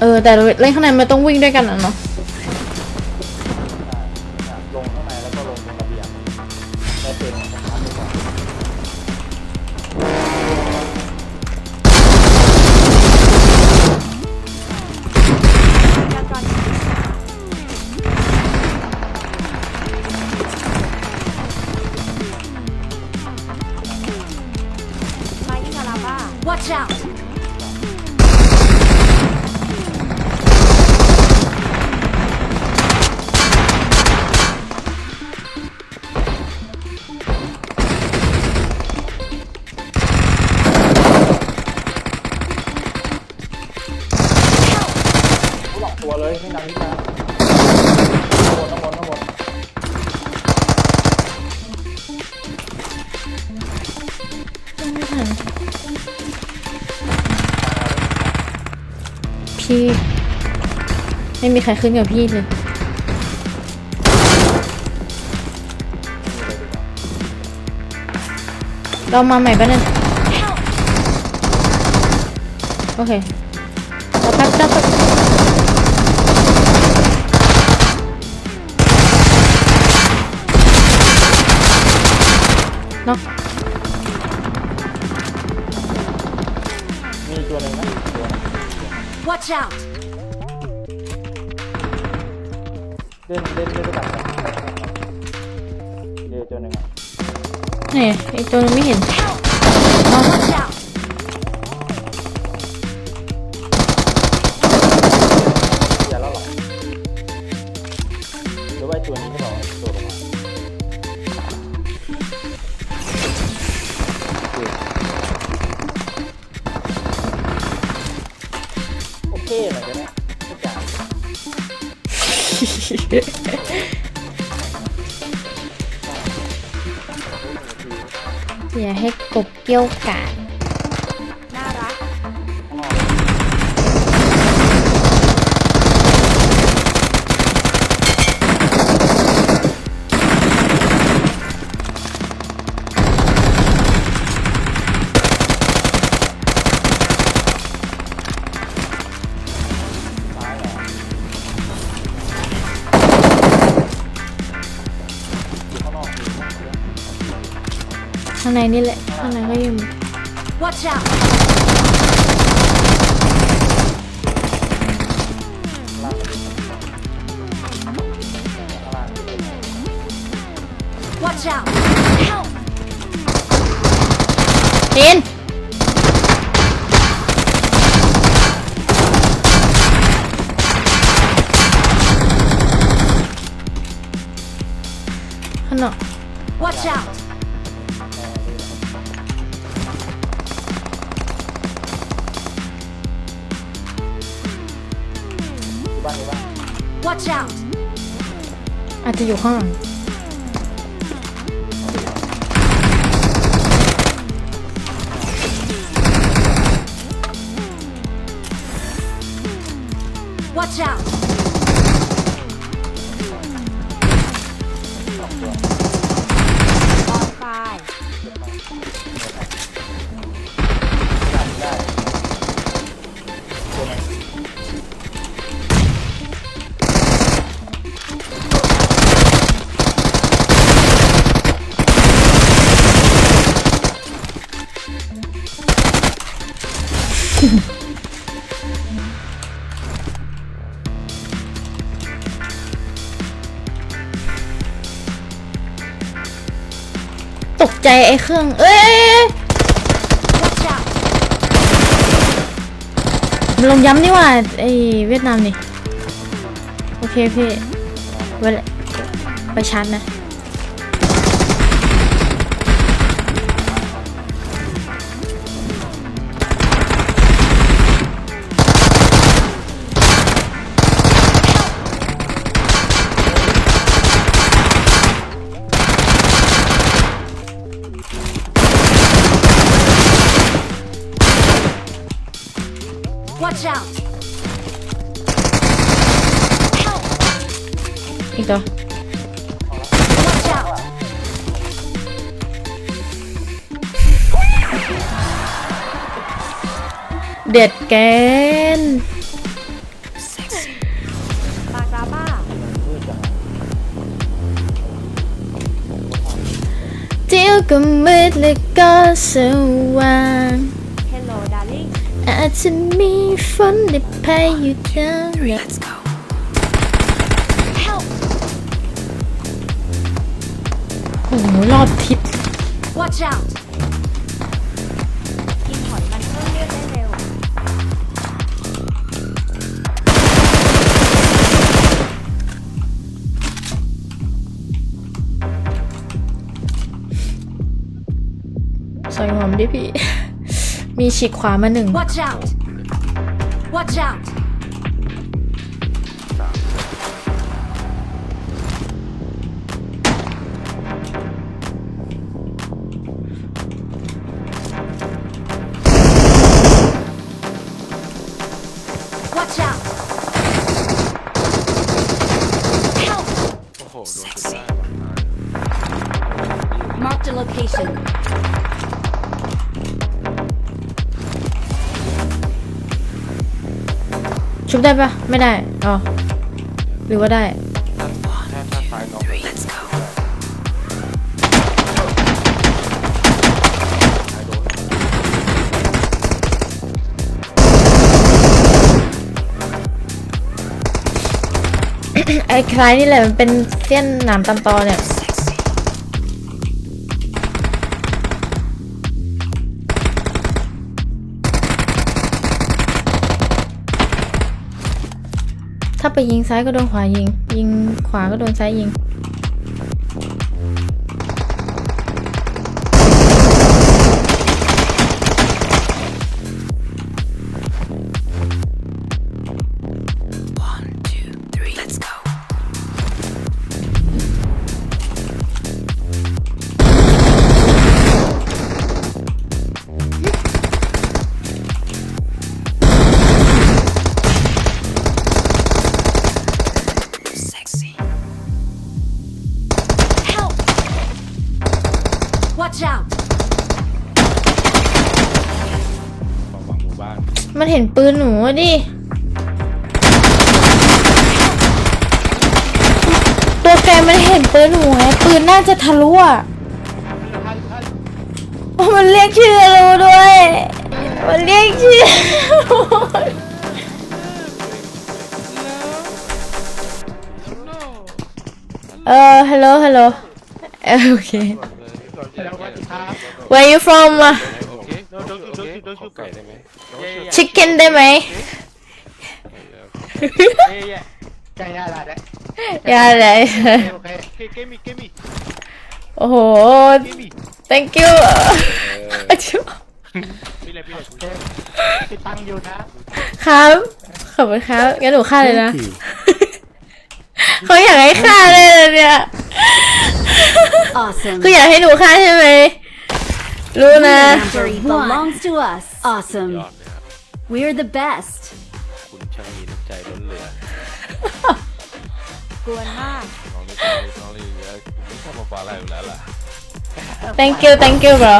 เออแต่เล่นข้างในมันต้องวิ่งด้วยกันอะเนาะ ตัวเลยไม่นานนิดนะข้างบนข้างบนข้างบนไม่ทันพี่ ไม่มีใครขึ้นกับพี่เลย เรามาใหม่ปะเนี่ยโอเคเราแป๊บเราแป๊บ นาะมีตัวหนึ่งนะอีกตัวหนึ่ง Watch out! เล่นเล่นเล่นด้วยกันนะเดี๋ยวตัวหนึ่งอะเนี่ยอีกตัวนึงไม่เห็น Watch out! อย่าให้กบเกี้ยวกาดางในนี่แหละ ข้างในก็ยัง Watch out! ล่างข้างล่าง Watch out! Help! เห็น ข้างนอก Watch out! ที่บ้านนี้บ้าน Watch out! อาจจะอยู่ข้างหลัง Watch out! ออนไฟได้ได้ ตกใจไอ้เครื่อง เอ้ย Watch out! มันลงย้ำนี่หว่าไอ้เวียดนามนี่ โอเคพี่ ไว้เลยไปชาร์จนะ Watch out! อีกเหรอเด็ดแกนปากราบ้าเดี๋ยวก็มืดแล้วก็สว่าง โอ้โหรอบทิศ Watch out! กินหอยมันเพิ่มเลือดได้เร็วใส่หอมดิพี่ มีฉีกขวามาหนึ่ง Watch out! Watch out! 'Watch out! Help! โอ้โห โดนจนได้ Marked a location. ชุบได้ปะไม่ได้ อ๋อ หรือว่าได้ ถ้าถ้าไฟน้อง Let's go ไอ้คล้ายนี่แหละมันเป็นเส้นหนามตำตอเนี่ยถ้าไปยิงซ้ายก็โดนขวายิง ยิงขวาก็โดนซ้ายยิง Watch out! ฝั่งฝั่งหมู่บ้านมันเห็นปืนหนูอะดิ ตัวแกมันเห็นปืนหนูไงปืนน่าจะทะลุอะโอ้มันเรียกชื่อเราด้วย มันเรียกชื่อเออฮัลโหลฮัลโหลเออโอเคแล้วสวัสดี ครับ Where you from อะโอเคโอเคโอเคขอไก่ได้ไหม Chicken ได้ไหมใกล้ยาละได้อย่าเลย โอเคเกมมี่เกมมี่โอ้โหเกมมี่ thank you พี่เลยพี่เลยติดตังค์อยู่นะครับ ขอบคุณครับ งั้นหนูฆ่าเลยนะ เขาอยากให้ฆ่าเลยเหรอเนี่ย Awesome. คืออยากให้หนูฆ่าใช่ไหม รู้นะ Victory belongs to us. Awesome. ยอดเลยครับ We're the best. คุณช่างมีน้ำใจล้นเหลือกวนมาก น้องนี่น้องนี่น้องนี่ไม่ชอบมาปลาอะไรอยู่แล้วล่ะ thank you thank you bro